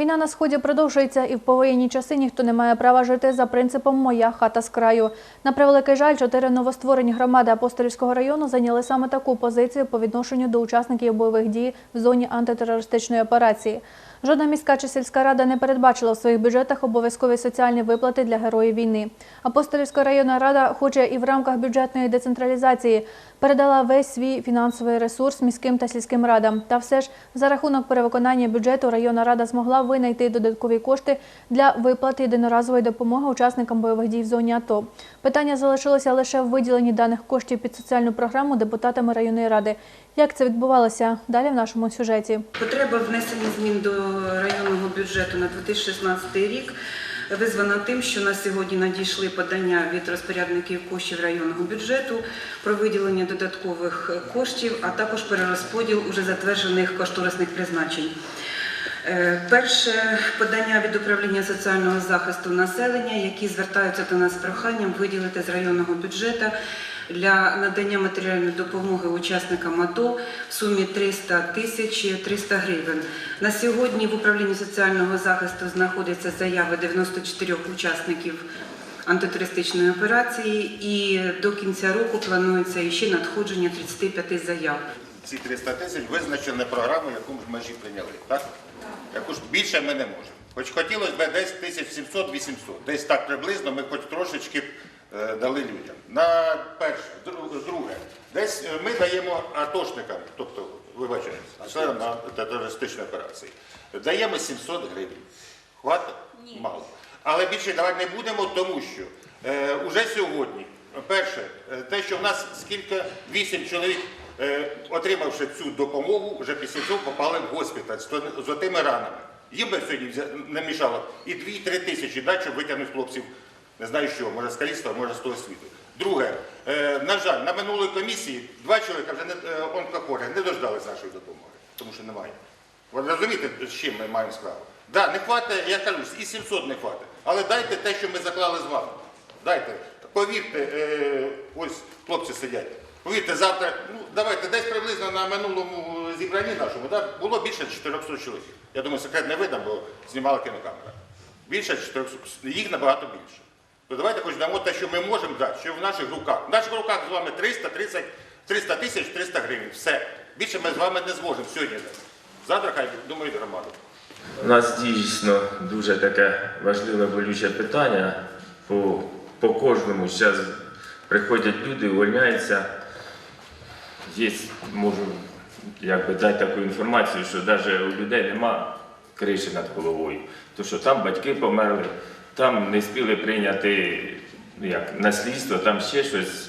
Війна на сході продовжується, і в повоєнні часи ніхто не має права жити за принципом Моя хата з краю. На превеликий жаль, чотири новостворені громади Апостолівського району зайняли саме таку позицію по відношенню до учасників бойових дій в зоні антитерористичної операції. Жодна міська чи сільська рада не передбачила в своїх бюджетах обов'язкові соціальні виплати для героїв війни. Апостолівська районна рада, хоче і в рамках бюджетної децентралізації, передала весь свій фінансовий ресурс міським та сільським радам. Та все ж за рахунок перевиконання бюджету районна рада змогла винайти додаткові кошти для виплати єдиноразової допомоги учасникам бойових дій в зоні АТО. Питання залишилося лише в виділенні даних коштів під соціальну програму депутатами районної ради. Як це відбувалося? Далі в нашому сюжеті. Потреба внесення змін до районного бюджету на 2016 рік визвана тим, що на сьогодні надійшли подання від розпорядників коштів районного бюджету про виділення додаткових коштів, а також перерозподіл уже затверджених кошторисних призначень. Е, Перше подання від управління соціального захисту населення, які звертаються до нас з проханням виділити з районного бюджету для надання матеріальної допомоги учасникам АТО в сумі 300 тисяч 300 гривень. На сьогодні в управлінні соціального захисту знаходяться заяви 94 учасників антитерористичної операції, і до кінця року планується ще надходження 35 заяв. ці 300 тисяч визначені програму, яку ми межі прийняли. Так? Яку ж більше ми не можемо. Хоч хотілося б десь 1700-800, десь так приблизно ми хоч трошечки дали людям. На перше, друге, десь е, ми даємо атошникам, тобто, вибачайте, членам терористичної операції, даємо 700 гривень. Хватить? Мало. Але більше давати не будемо, тому що е, уже сьогодні, перше, е, те, що в нас скільки, 8 чоловік, е, отримавши цю допомогу, вже після цього попали в госпіталь з, отими ранами. Їм би сьогодні не мішало і 2-3 тисячі дати, щоб витягнути хлопців, не знаю що, може з каліцтва, може з того світу. Друге, е, на жаль, на минулої комісії два чоловіка вже не е, онкохворі, не дождались нашої допомоги, тому що немає. Ви розумієте, з чим ми маємо справу? Да, не хватить, я кажу, і 700 не хватить. Але дайте те, що ми заклали з вами. Dайте. Повірте, е, ось хлопці сидять. Повірте, завтра, ну давайте десь приблизно на минулому зібранні нашому, да, було більше 400 чоловік. Я думаю, секрет не видам, бо знімала кінокамера. Більше 400, їх набагато більше. То давайте хоч дамо те, що ми можемо дати, що в наших руках. В наших руках з вами 300, 30, 300 тисяч 300 гривень. Все. Більше ми з вами не зможемо сьогодні. Завтра хай думають громаду. У нас дійсно дуже таке важливе болюче питання. По, по кожному зараз приходять люди, увольняються. Є, можу якби, дати таку інформацію, що навіть у людей нема криші над головою. Тому що там батьки померли, там не спіли прийняти ну, як, наслідство, там ще щось.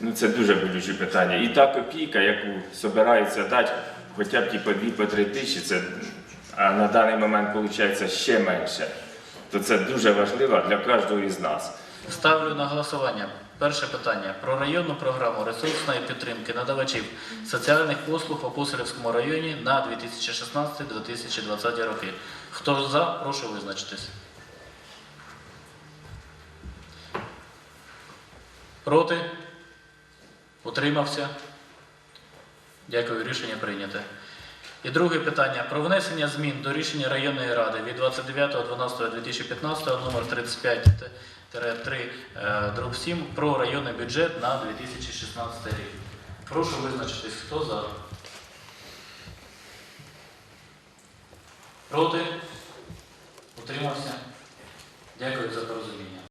Ну, це дуже болюче питання. І та копійка, яку збираються дати, хоча б ті по 2-3 тисячі, це, а на даний момент виходить ще менше, то це дуже важливо для кожного із нас. Ставлю на голосування. Перше питання про районну програму ресурсної підтримки надавачів соціальних послуг в Апостолівському районі на 2016-2020 роки. Хто за, прошу визначитись. Проти? Утримався? Дякую, рішення прийнято. І друге питання про внесення змін до рішення районної ради від 29.12.2015 номер 35 3 дроб 7 про районний бюджет на 2016 рік. Прошу визначитись, хто за. Проти? Утримався? Дякую за порозуміння.